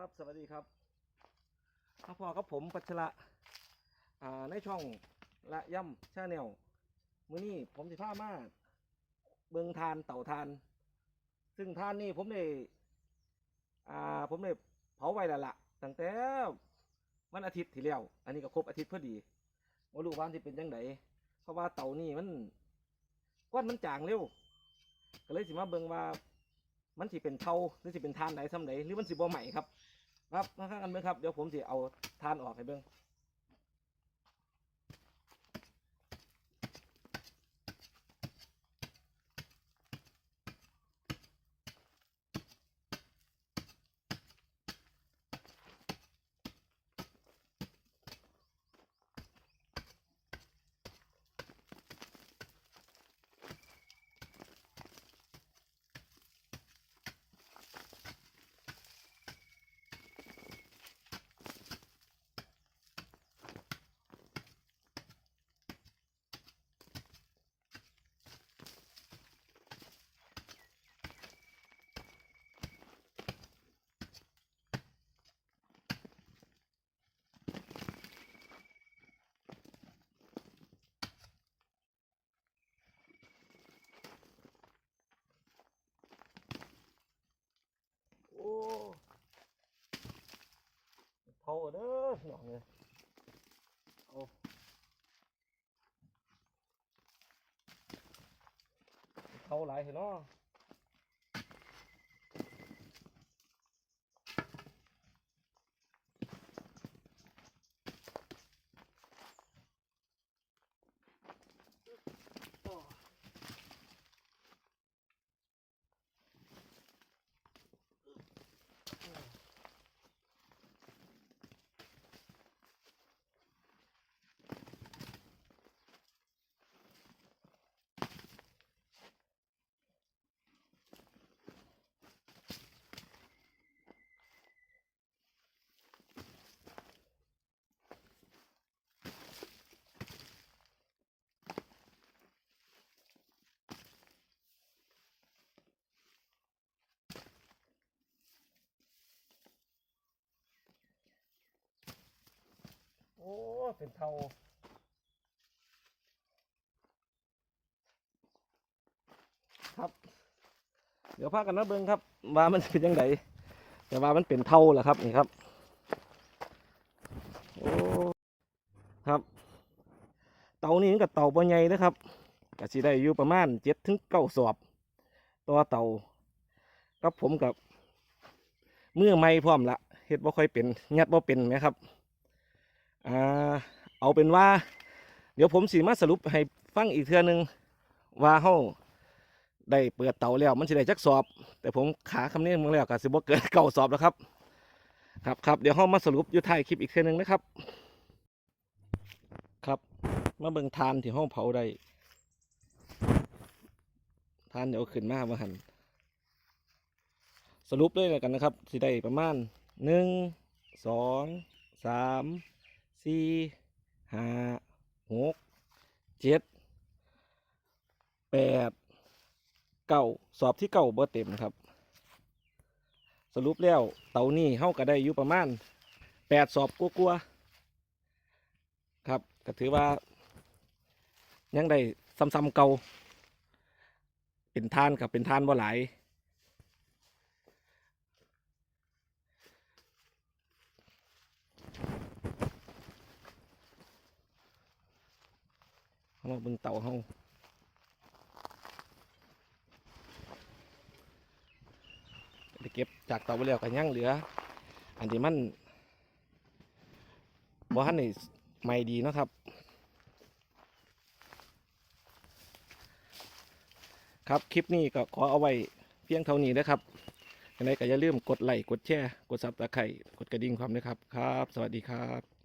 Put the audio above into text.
สวัสดีครับพ่อพ่อกับผมปัชระในช่องละย่ำชาแนลมื้อนี้ผมสิพามาเบิงทานเต่าทาน ซึ่งทานนี่ผมได้อ่าผมได้เผาไว้ล้วละตั้งแต่วันอาทิตย์ที่แล้ว อันนี้ก็ครบอาทิตย์พอดีว่ารู้ว่าที่เป็นยังไงเพราะว่าเต่านี่มันก้อนมันจางเร็ว ก็เลยสิมาเบิงว่ามันสิเป็นเทาหรือสิเป็นทานไหนซ้ำไหนหรือมันสิบ่ใหม่ครับ ครับข้างกันเบิ่งครับเดี๋ยวผมสิเอาทานออกให้เบิ่งโอ้ เทาเด้อพี่น้องเลยเอาเทาหลายเห็นเนาะ เป็นเทาครับ เดี๋ยวพากันมาเบิ่งครับว่ามันเป็นยังไงแต่ว่ามันเป็นเทาแหละครับนี่ครับโอ้ครับ เตานี่กับเตาบ่ใหญ่นะครับก็สิได้อยู่ประมาณเจ็ดถึงเก้าสอบต่อเตากับผมกับเมื่อไม่พร้อมละเฮ็ดบ่ค่อยเป็นยัดบ่เป็นไหมครับ อ่าเอาเป็นว่า เดี๋ยวผมสีมาสรุปให้ฟังอีกเทื่อนึงว่าเฮาได้เปิดเตาแล้วมันสิได้จักสอบ แต่ผมขาคำนี้มึงแล้วก็สิบ่เกินเก่าสอบแล้วครับ ครับครับเดี๋ยวเฮามาสรุปอยู่ท้ายคลิปอีกเทื่อนึงนะครับ ครับมาเบิ่งทานที่ห้องเผาได้ทานเดี๋ยวขึ้นมามาหันสรุปเลยแล้วยกันนะครับสิได้ประมาณหนึ่งสองสาม สี่ห้าหกเจ็ดแปดเก้าสอบที่เก้าบ่เต็มครับ สรุปแล้วเตานี่เฮาก็ได้อยู่ประมาณแปดสอบกลัวๆครับก็ถือว่า ยังได้ซ้ำๆเก่าเป็นทานกับเป็นทานบ่หลาย มาเบิ่งเต่าเฮาไปเก็บจากเต่าไปแล้วก็ยังเหลือ อันที่มันบ่ทันได้ใหม่ดีเนาะครับ ครับคลิปนี้ก็ขอเอาไว้เพียงเท่านี้นะครับยังไงก็อย่าลืมกดไลค์กดแชร์กดซับตะไคร่กดกระดิ่งความด้วยครับครับ สวัสดีครับ